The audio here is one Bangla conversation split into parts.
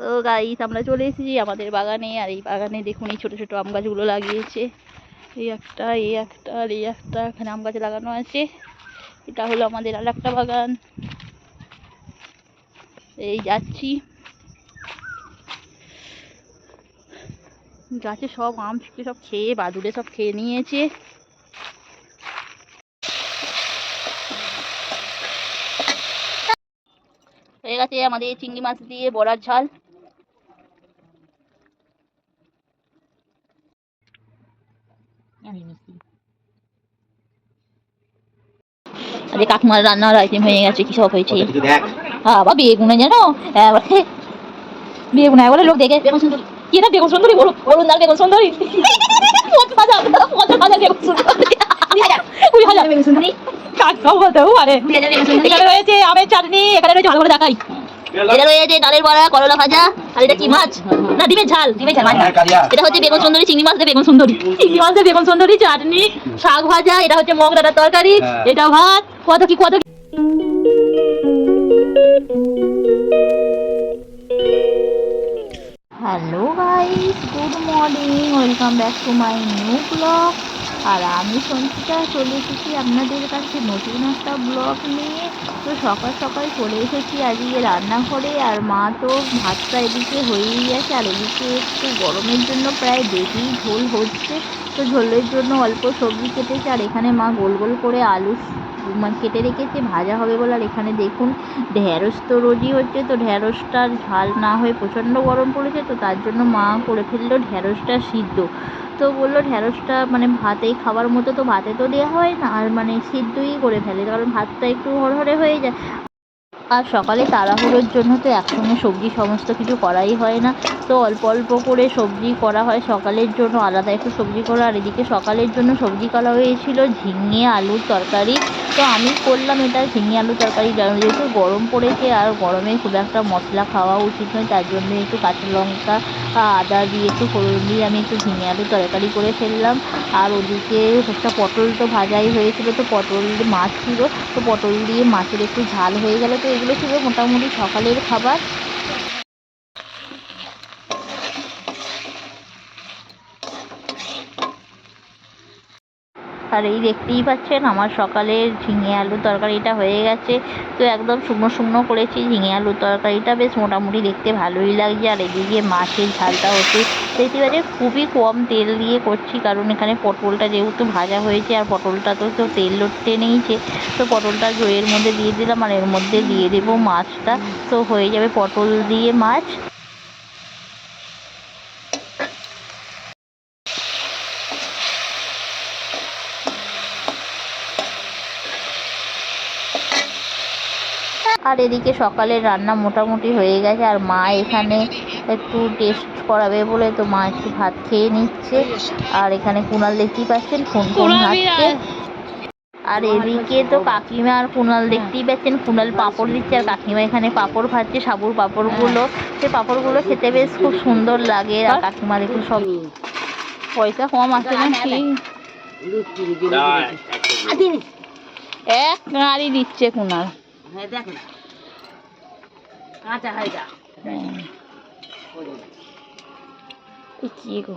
তো গাইস আমরা চলে এসেছি আমাদের বাগানে। আর এই বাগানে দেখুন, এই ছোটো ছোটো আম গাছগুলো লাগিয়েছে। এই একটা এই একটা, আর এই একটা এখানে আম গাছ লাগানো আছে। এটা হলো আমাদের আর একটা বাগান। এই যাচ্ছি। গাছে সব আম ছিল সব খেয়ে, বাদুড়ে সব খেয়ে নিয়েছে। হয়ে গেছে আমাদের চিংড়ি মাছ দিয়ে বড়ার ঝাল। আরে কাকিমার রান্নার আইটেম হয়ে গেছে কি সব হয়েছে? বাবা বেগুনে জানো? এবারে বেগুন বলে লোক দেখে বেগুন সুন্দরী। কি না বেগুন সুন্দরী? বলুন বলুন না বেগুন সুন্দরী। পঞ্চাশ হাজার পঞ্চাশ হাজার বেগুন সুন্দরী। কুড়ি হাজার বেগুন সুন্দরী। কাকাও বলতেও পারে। এখানে রয়েছে আমের চাটনি এখানে রয়েছে ভালো করে দেখাই। এটা রয়েছে ডালের বড়া করলা ভাজা আর এটা কি মাছ? না ডিমের ঝাল ডিমের ঝাল। এটা হচ্ছে বেগুন সুন্দরী চিংড়ি মাছ বেগুন সুন্দরী। চিংড়ি মাছ দিয়ে বেগুন সুন্দরী চাটনি শাক ভাজা এটা হচ্ছে মগ ডাটার তরকারি হ্যাঁ। এটা ভাত কত কি কত hello guys good morning welcome back to my new blog আর আমি সঞ্চিতা চলে এসেছি আপনাদের কাছে নতুন একটা ব্লগ নিয়ে। তো সকাল সকাল চলে এসেছি আজকে রান্না রান্নাঘরে আর মা তো ভাতটা এদিকে হয়েই গেছে আর এদিকে একটু গরমের জন্য প্রায় বেশি ঝোল হচ্ছে। তো ঝোলের জন্য অল্প সবজি কেটেছে আর এখানে মা গোল গোল করে আলু কেটে রেখেছে, ভাজা হবে বলে। আর এখানে দেখুন ঢ্যাঁড়স তো রোজই হচ্ছে, তো ঢ্যাঁড়সটার ঝাল না হয়ে প্রচণ্ড গরম পড়েছে, তো তার জন্য মা করে ফেলল ঢ্যাঁড়সটা সিদ্ধ। তো বলল ঢ্যাঁড়সটা মানে ভাতেই খাবার মতো, তো ভাতে তো দেওয়া হয় না, আর মানে সিদ্ধই করে ফেলে, কারণ ভাতটা একটু হরহরে হয়ে যায়। আর সকালে তাড়াহুড়োর জন্য তো একসঙ্গে সবজি সমস্ত কিছু করাই হয় না, তো অল্প অল্প করে সবজি করা হয় সকালের জন্য, আলাদা একটু সবজি করা। আর এদিকে সকালের জন্য সবজি করা হয়েছিল ঝিঙে, আলুর তরকারি তো আমি করলাম এটা ঝিঙে আলু তরকারি। যেহেতু গরম পড়েছে আর গরমে খুব একটা মশলা খাওয়া উচিত নয়, তার জন্য একটু কাঁচা লঙ্কা আদা দিয়ে একটু ফোড়ন দিয়ে আমি একটু ঝিঙে আলু তরকারি করে ফেললাম। আর ওদিকে একটা পটল তো ভাজাই হয়েছিল, তো পটল মাছ ছিল, তো পটল দিয়ে মাছের একটু ঝাল হয়ে গেল। তো এগুলো ছিল মোটামুটি সকালের খাবার। আর এই দেখতেই পাচ্ছেন, আমার সকালের ঝিঙে আলু তরকারিটা হয়ে গেছে। তো একদম শুকনো শুকনো করেছি ঝিঙে আলু তরকারিটা, বেশ মোটামুটি দেখতে ভালোই লাগছে। আর এদিকে মাছের ঝালটা হচ্ছে, দেখতে পাচ্ছি খুবই কম তেল দিয়ে করছি, কারণ এখানে পটলটা যেহেতু ভাজা হয়েছে, আর পটলটা তো তো তেল টেনেইছে তো পটলটা এর মধ্যে দিয়ে দিলাম, আর এর মধ্যে দিয়ে দেবো মাছটা। তো হয়ে যাবে পটল দিয়ে মাছ। আর এদিকে সকালের রান্না মোটামুটি হয়ে গেছে আর মা এখানে একটু টেস্ট করাবে বলে তো মা একটু ভাত খেয়ে নিচ্ছে। আর এখানে কুনাল দেখতেই পাচ্ছেন ফোন ফোন হাঁটছে। আর এদিকে তো কাকিমা আর কুনাল দেখতেই পাচ্ছেন কুনাল পাঁপড় দিচ্ছে আর কাকিমা এখানে পাঁপড় ভাজছে সাবুর পাঁপড়গুলো। সেই পাঁপড়গুলো খেতে বেশ খুব সুন্দর লাগে আর কাকিমা দেখুন সব পয়সা কম আছে নাকি এক গাড়ি দিচ্ছে কুনাল। হ্যাঁ দেখ না। কাঁচা হয় যা। হ্যাঁ। কি গো?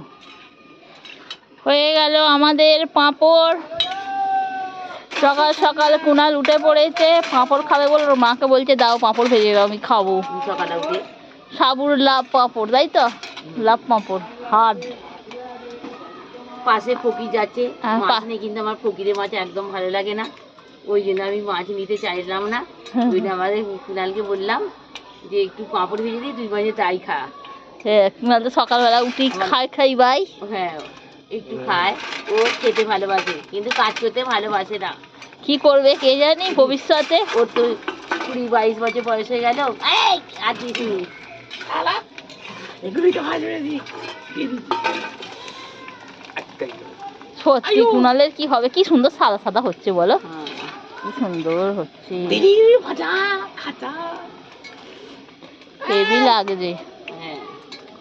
হয়ে গেল আমাদের পাঁপড়। সকাল সকাল কুনাল উঠে পড়েছে পাঁপড় খাবে বলে মাকে বলছে দাও পাঁপড় ভেজে দাও আমি খাব। সকালে উঠে? সাবুর লাভ পাঁপড় তাই তো? লাভ পাঁপড় হার্ড। পাশে ফকির যাচ্ছে। হ্যাঁ, মাছ পা- কিন্তু আমার ফকিরের মাছ একদম ভালো লাগে না। ওই জন্য আমি মাছ নিতে চাইলাম না। হুম। ওই জন্য আমাদের কুনালকে বললাম যে একটু পাঁপড় ভেজে দিই তুই মাঝে তাই খা। কুনাল তো সকালবেলা উঠেই খাই খাই বাই হ্যাঁ একটু খায় ও খেতে ভালোবাসে কিন্তু কাজ করতে ভালোবাসে না। কি করবে কে জানি ভবিষ্যতে? ওর তো কুড়ি বাইশ বছর বয়স হয়ে গেল। আর দিস সত্যি কুনালের কি হবে? কি সুন্দর সাদা সাদা হচ্ছে বলো। কি সুন্দর হচ্ছে। হেভি লাগছে। হ্যাঁ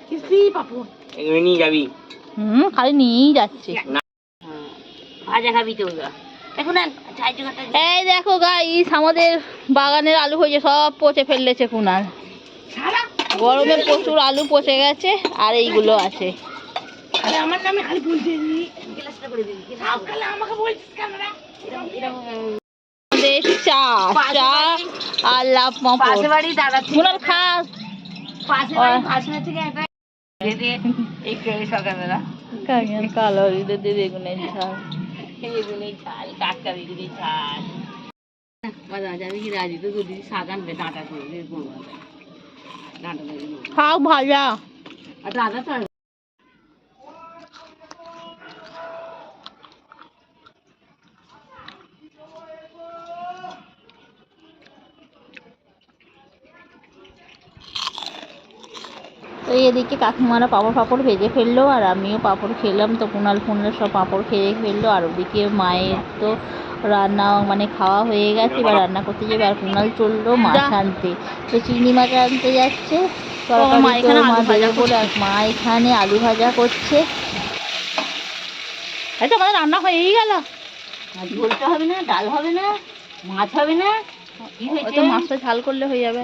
কিসি পাপু এগুলো নিয়ে যাবি। হুম খালি নিয়েই যাচ্ছে। ভাজা খাবি তো এই দেখো গাইস আমাদের বাগানের আলু হয়েছে সব পচে ফেললেছে কুনাল সারা? গরমে প্রচুর আলু পচে গেছে আর এইগুলো আছে। আমার নামে খালি বলতে গ্লাসটা করে দিবি আমাকে বলছিস কেন রে? আমাদের চা চা আর লাভ পাশে পাঁপড় খা কালো দিদি বেগুনের ঝাল। বেগুনের ঝাল টাটকা বেগুনের ঝাল। বাজা যাবে কি রাজি তো যদি শাক আনবে ডাঁটা করে দিয়ে করব ডাঁটা করে দেবো। খাও ভাজা আর দাদা তো কাকিমারা পাঁপড় ফাপড় ভেজে ফেলল আর আমিও পাঁপড় খেলাম। তো কুনাল ফুনাল সব পাঁপড় খেয়ে ফেলল আর ওদিকে মায়ের তো রান্না মানে খাওয়া হয়ে গেছে এবার রান্না করতে যাবে আর কুনাল চলল মাছ আনতে। তো চিংড়ি মাছ আনতে যাচ্ছে। মা তরকারি এখানে তো মা আলু ভাজা আর মা এখানে আলু ভাজা করছে। এই তো আমাদের রান্না হয়েই গেল। ঝোলটা হবে না ডাল হবে না মাছ হবে না। কি হয়েছে? মাছটা ঝাল করলে হয়ে যাবে।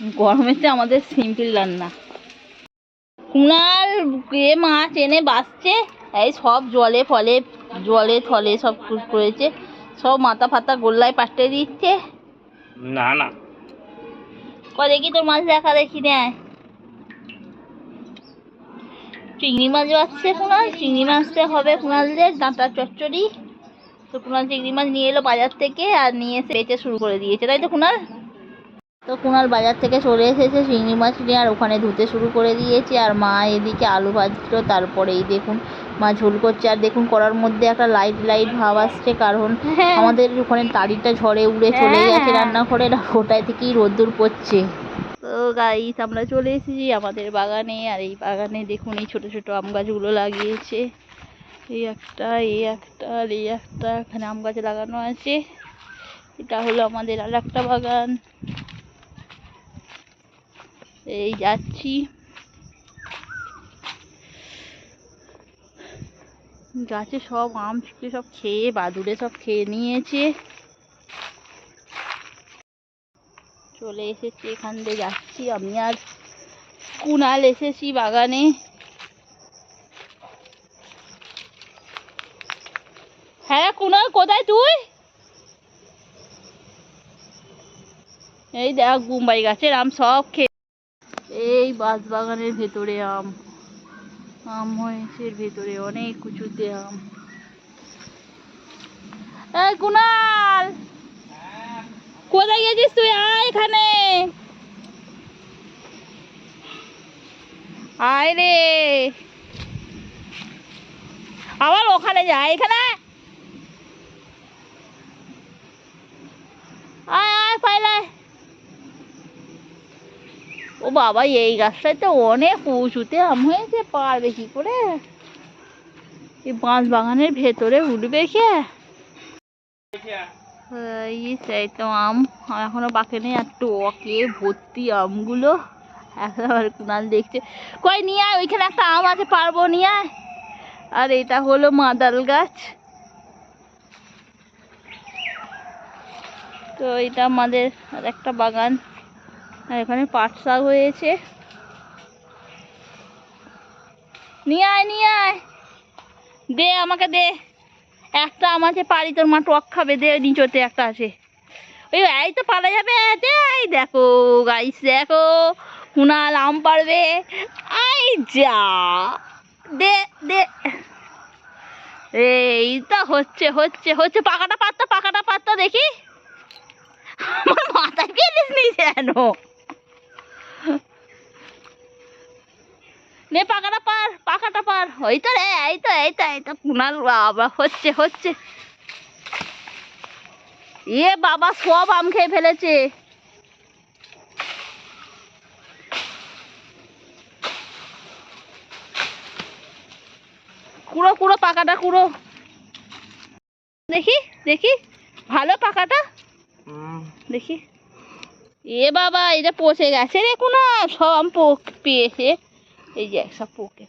গরমেতে আমাদের সিম্পল রান্না। কুনাল এ মাছ এনে বাঁচছে? এই সব জলে ফলে জলে থলে সব করেছে। সব মাথা ফাতা গোল্লায় পাল্টে দিচ্ছে। না না। কয় দেখি তোর মাছ দেখা দেখি নেয় চিংড়ি মাছ বাসছে কুনাল চিংড়ি মাছতে হবে কুনালদের ডাঁটা চচ্চড়ি। তো কুনাল চিংড়ি মাছ নিয়ে এলো বাজার থেকে আর নিয়ে এসে বেচে শুরু করে দিয়েছে তাই তো কুনাল? তো কুনাল বাজার থেকে চলে এসেছে চিংড়ি মাছ নিয়ে আর ওখানে ধুতে শুরু করে দিয়েছে। আর মা এদিকে আলু ভাজছিল তারপরে এই দেখুন মা ঝোল করছে। আর দেখুন করার মধ্যে একটা লাইট লাইট ভাব আসছে কারণ আমাদের ওখানে তাড়িটা ঝড়ে উড়ে চলে গেছে রান্নাঘরে ওটাই থেকেই রোদ্দুর পড়ছে। তো গাইস আমরা চলে এসেছি আমাদের বাগানে। আর এই বাগানে দেখুন এই ছোট ছোট আম গাছগুলো লাগিয়েছে। এই একটা এই একটা আর এই একটা এখানে আম গাছ লাগানো আছে। এটা হলো আমাদের আর একটা বাগান। এই যাচ্ছি। গাছে সব আম ছিল সব খেয়ে, বাদুড়ে সব খেয়ে নিয়েছে। চলে এসেছি এখান দিয়ে যাচ্ছি। আমি আর কুনাল এসেছি বাগানে। হ্যাঁ কুনাল, কোথায় তুই? এই দেখ বুম্বাই গাছের আম সব খেয়ে বাঁশ বাগানের ভেতরে আম। আম হয়েছে ভেতরে অনেক কুচুতে আম। এই কুনাল, কোথায় গেছিস তুই? আয় এখানে। আয় রে। আবার ওখানে যা, এখানে। আয় আয় পাইলায় ও বাবা, এই গাছটায় তো অনেক উঁচুতে আম হয়েছে, পারবে কি করে? এই বাঁশ বাগানের ভেতরে উঠবে কে? সেই তো আম এখনও পাকেনি আর টকে ভর্তি আমগুলো। একেবারে কুনাল দেখছে। কই নিয়ে আয় ওইখানে একটা আম আছে, পারব নিয়ে আয় আর এটা হলো মাদাল গাছ। তো এটা আমাদের আর একটা বাগান। আর এখানে পাট শাক হয়েছে। নিয়ে আয় নিয়ে আয়। দে আমাকে দে। একটা আম আছে পারি তোর মা টক খাবে, দে নিচতে একটা আছে। ওই, এই তো পারা যাবে এই দেখো গাইস দেখো কুনাল আম পারবে আই যা, দে দে। এই তো হচ্ছে হচ্ছে হচ্ছে, পাকাটা পাত্তা পাকাটা পাত্তা দেখি। আমার মাথায় গেলিস নি যেন। নে পাকাটা পার পাকাটা পার। ওই তো রে এই তো এই তো এই তো। কুনাল বাবা হচ্ছে হচ্ছে। এ বাবা সব আম খেয়ে ফেলেছে। কুড়ো কুড়ো পাকাটা কুড়ো। দেখি দেখি। ভালো পাকাটা দেখি। এ বাবা এটা পচে গেছে রে কোনো সব আম পেয়েছে। এই যে সব পোকে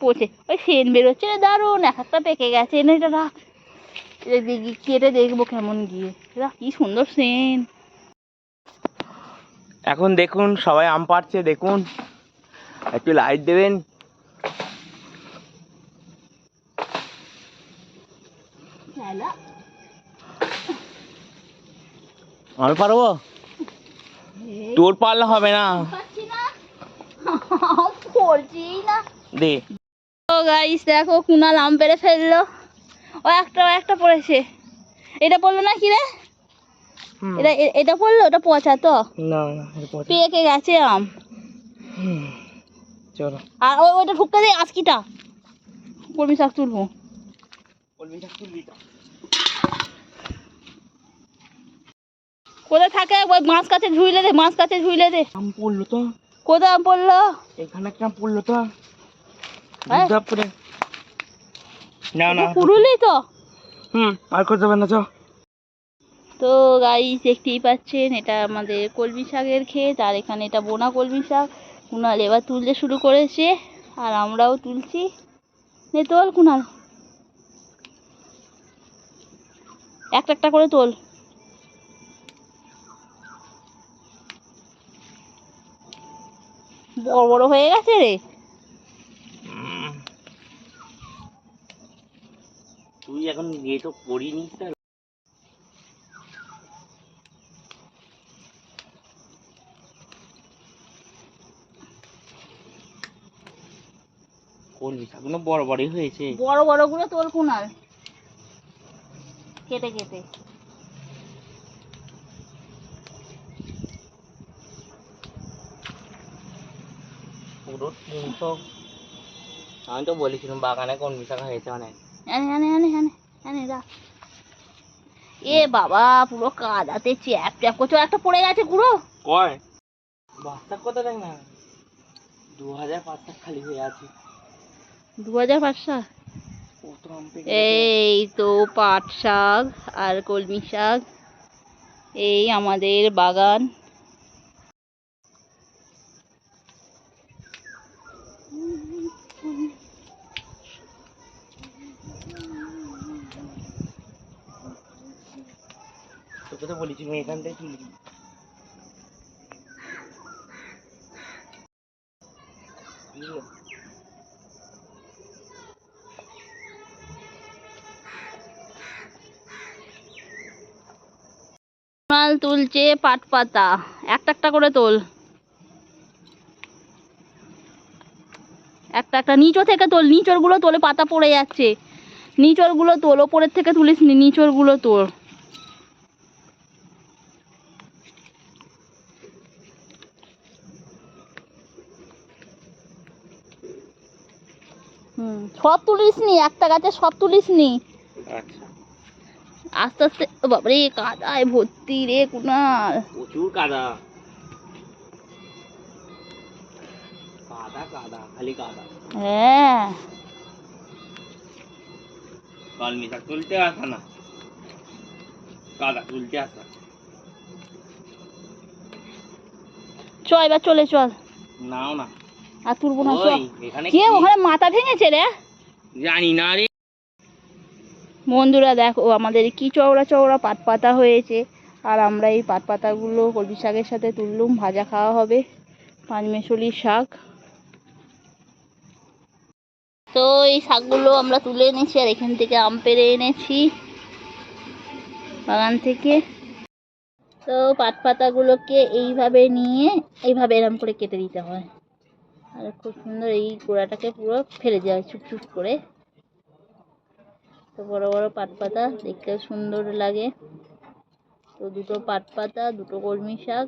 পচে। ওই সেন বেরোচ্ছে রে দারুণ এক একটা পেকে গেছে এনে এটা রাখ। দেখি কেটে দেখব কেমন গিয়ে। এরা কি সুন্দর সেন। এখন দেখুন সবাই আম পাড়ছে দেখুন। একটু লাইট দেবেন। আমি পারব? তোর পারলে হবে না। পাচ্ছি না। দে। ও গাইস দেখো কুনাল আম পেড়ে ফেলল। ও একটা ও একটা পড়েছে। এটা পড়ল না কি রে? এটা এটা পড়ল? ওটা পচা তো? না না পেকে গেছে আম? চলো। আর ওই ওইটা ঢুকতে দে আজকিটা কলমি শাক তুলবো। কোথায় থাকে ওই মাছ কাছে ঝুইলে দে মাছ কাছে ঝুইলে দে। আম পড়ল তো। কোথায় আম পড়ল? এখানে আম পড়ল তো? করে না না পুরুলি তো? হুম আর করতে না চ তো গাইস দেখতেই পাচ্ছেন এটা আমাদের কলমি শাকের ক্ষেত আর এখানে এটা বোনা কলমি শাক। কুনাল এবার তুলতে শুরু করেছে আর আমরাও তুলছি। নে তোল কুনাল। একটা একটা করে তোল। বড় বড় হয়ে গেছে রে। তুই এখন ইয়ে তো করিনি স্যার। বড় বড়ই হয়েছে? বড় বড়গুলো তোল কুনাল। কেটে কেটে। পুরো তিনশো আমি তো বলেছিলাম বাগানে কলমি শাক হয়েছে অনেক আনে আনে আনে আনে আনে রাখ এ বাবা পুরো কাদাতে চ্যাপ চ্যাপ করছে। ও একটা পড়ে গেছে পুরো কয়? বাস্তা কত দেখ না? দু হাজার পাঁচটা খালি হয়ে আছে। দু হাজার পাঁচশো? কত আম পেকে এই তো পাট শাক আর কলমি শাক। এই আমাদের বাগান। তোকে তো বলেছি, আমি এখান তুলবি বুঝলো? মাল তুলছে পাট পাতা একটা একটা করে তোল। একটা একটা নিচো থেকে তোল নিচড়গুলো তোলে পাতা পড়ে যাচ্ছে। নিচড়গুলো তোল, ওপরের থেকে তুলিস নি নিচড়গুলো তোল। হুম সব তুলিস নি একটা গাছে সব তুলিস নি। আচ্ছা। আস্তে আস্তে বাবারে কাদায় ভর্তি রে কুনাল। প্রচুর কাদা। কাদা কাদা খালি কাদা। হ্যাঁ। কলমি শাক তুলতে আসা না। কাদা তুলতে আসা। চ এবার চলে চল। নাও না। আর তুলবো না কে ওখানে মাথা ভেঙেছে রে? জানি না রে। বন্ধুরা দেখো আমাদের কি চওড়া চওড়া পাট পাতা হয়েছে। আর আমরা এই পাট পাতাগুলো কলমি শাকের সাথে তুললুম ভাজা খাওয়া হবে। পাঁচমেশলির শাক। তো এই শাকগুলো আমরা তুলে এনেছি আর এখান থেকে আম পেরে এনেছি। বাগান থেকে। তো পাট পাতাগুলোকে এইভাবে নিয়ে এইভাবে এরম করে কেটে দিতে হয়। আর খুব সুন্দর এই গোড়াটাকে পুরো ফেলে দেওয়া হয়, চুপচুপ করে। তো বড় বড় পাট পাতা, দেখতে সুন্দর লাগে। তো দুটো পাট পাতা, দুটো কলমি শাক।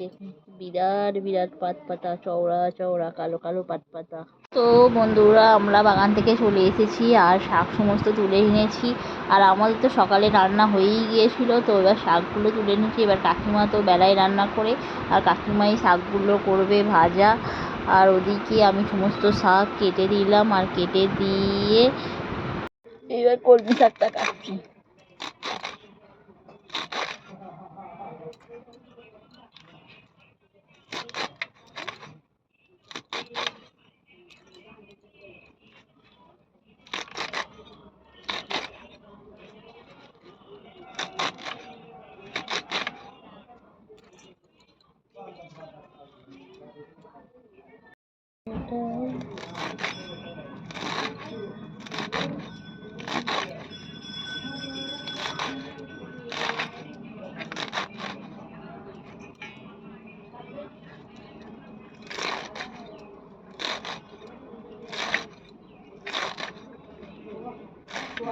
দেখুন, বিরাট বিরাট পাত পাতা, চওড়া চওড়া, কালো কালো পাত পাতা। তো বন্ধুরা, আমরা বাগান থেকে চলে এসেছি আর শাক সমস্ত তুলে এনেছি। আর আমাদের তো সকালে রান্না হয়েই গিয়েছিল, তো এবার শাকগুলো তুলে নিয়েছি এবার কাকিমা তো বেলায় রান্না করে, আর কাকিমাই শাকগুলো করবে ভাজা। আর ওদিকে আমি সমস্ত শাক কেটে দিলাম আর কেটে দিয়ে এবার কলমি শাকটা কাটছি। わ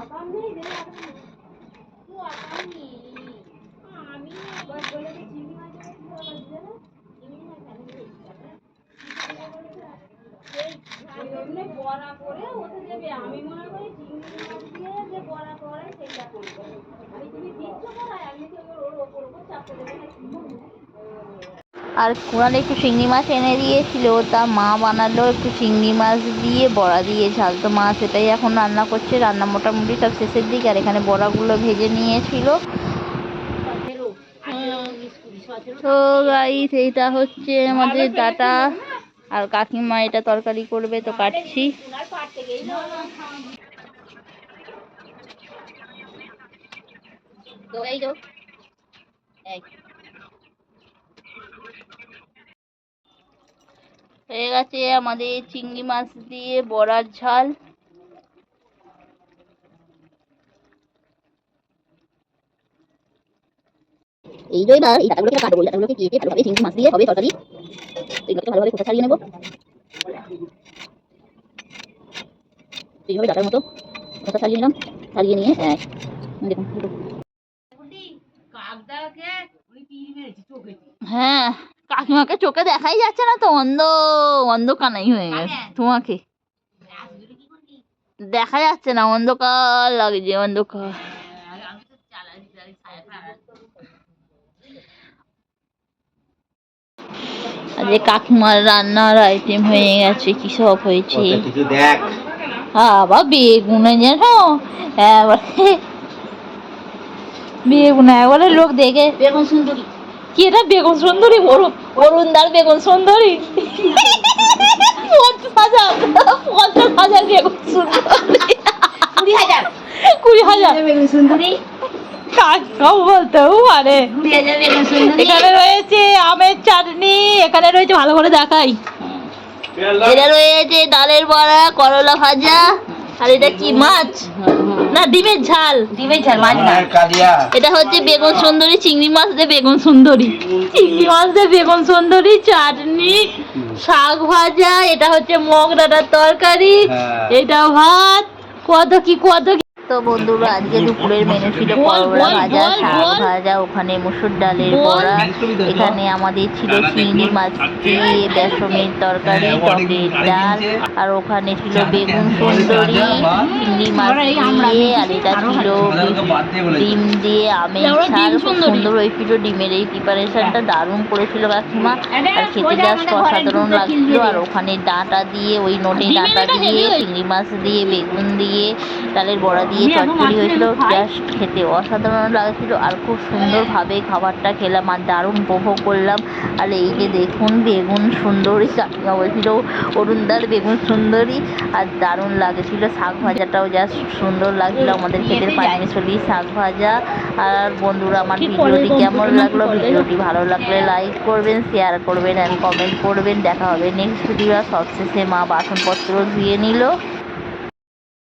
かんないで、ね。আর কোনালে একটু চিংড়ি মাছ এনে দিয়েছিল, তা মা বানালো একটু চিংড়ি মাছ দিয়ে, বড়া দিয়ে ঝাল তো মা সেটাই এখন রান্না করছে, রান্না মোটামুটি সব শেষের দিকে। আর এখানে বড়াগুলো ভেজে নিয়েছিল। তো গাইস এইটা হচ্ছে আমাদের ডাটা আর কাকিমা, এটা তরকারি করবে, তো কাটছি। তো এই হয়ে গেছে আমাদের চিংড়ি মাছ দিয়ে বড়ার ঝাল। এই এই ডাটাগুলোকে কাটবো ডাটাগুলোকে কেটে ভালোভাবে চিংড়ি মাছ দিয়ে হবে তরকারি। তো এগুলোকে ভালোভাবে খোসা ছাড়িয়ে নেব। এইভাবে ডাটার মতো খোসা ছাড়িয়ে নিলাম ছাড়িয়ে নিয়ে হ্যাঁ দেখুন। কাকদাকে উনি তীর মেরেছে চোখে হ্যাঁ কাকিমাকে চোখে দেখাই যাচ্ছে না তো অন্ধ অন্ধ কানাই হয়ে গেছে। তোমাকে? দেখা যাচ্ছে না অন্ধকার লাগছে অন্ধকার। আজকে কাকিমার রান্নার আইটেম হয়ে গেছে কি সব হয়েছে? আবার বেগুন যেন একবারে বেগুন একবারে লোক দেখে বেগুন সুন্দরী। কি এটা বেগুন সুন্দরী অরুণ অরুণদার বেগুন সুন্দরী? পঞ্চাশ হাজার পঞ্চাশ হাজার বেগুন সুন্দরী। কুড়ি হাজার। কুড়ি হাজার। বেগুন সুন্দরী। কাকাও বলতেও পারে কুড়ি হাজার বেগুন সুন্দরী। এখানে রয়েছে আমের চাটনি এখানে রয়েছে ভালো করে দেখাই। এটা রয়েছে ডালের বড়া করলা ভাজা আর এটা কি মাছ? না ডিমের ঝাল। ডিমের ঝাল মাছ না? এটা হচ্ছে বেগুন সুন্দরী চিংড়ি মাছ দিয়ে বেগুন সুন্দরী। চিংড়ি মাছ দিয়ে বেগুন সুন্দরী চাটনি শাক ভাজা এটা হচ্ছে মগ ডাটার তরকারি হ্যাঁ। এটা ভাত। কত কি কত কি তো বন্ধুরা আজকে দুপুরের মেনু ছিল করলা ভাজা শাক ভাজা ওখানে মুসুর ডালের বড়া এখানে আমাদের ছিল চিংড়ি মাছ দিয়ে বেসনের তরকারি টকের ডাল আর ওখানে ছিল বেগুন সুন্দরী চিংড়ি মাছ দিয়ে আর এটা ছিল ডিম দিয়ে আমের ঝাল খুব সুন্দর হয়েছিল ডিমের এই প্রিপারেশনটা দারুণ করেছিল কাকিমা আর খেতে জাস্ট অসাধারণ লাগছিল আর ওখানে ডাঁটা দিয়ে ওই নোটে ডাঁটা দিয়ে চিংড়ি মাছ দিয়ে বেগুন দিয়ে ডালের বড়া দিয়ে চচ্চড়ি হয়েছিল জাস্ট খেতে অসাধারণ লাগছিল আর খুব সুন্দরভাবে খাবারটা খেলাম আর দারুণ উপভোগ করলাম। আর এই যে দেখুন বেগুন সুন্দরী কাকিমা বলছিল অরুণদার বেগুন সুন্দরী আর দারুণ লাগছিল। শাক ভাজাটাও জাস্ট সুন্দর লাগছিল। আমাদের খেতে পাঁচমিশলি শাক ভাজা। আর বন্ধুরা আমার ভিডিওটি কেমন লাগল? ভিডিওটি ভালো লাগলে লাইক করবেন শেয়ার করবেন অ্যান্ড কমেন্ট করবেন। দেখা হবে নেক্সট ভিডিও সবশেষে মা বাসনপত্র ধুয়ে নিল।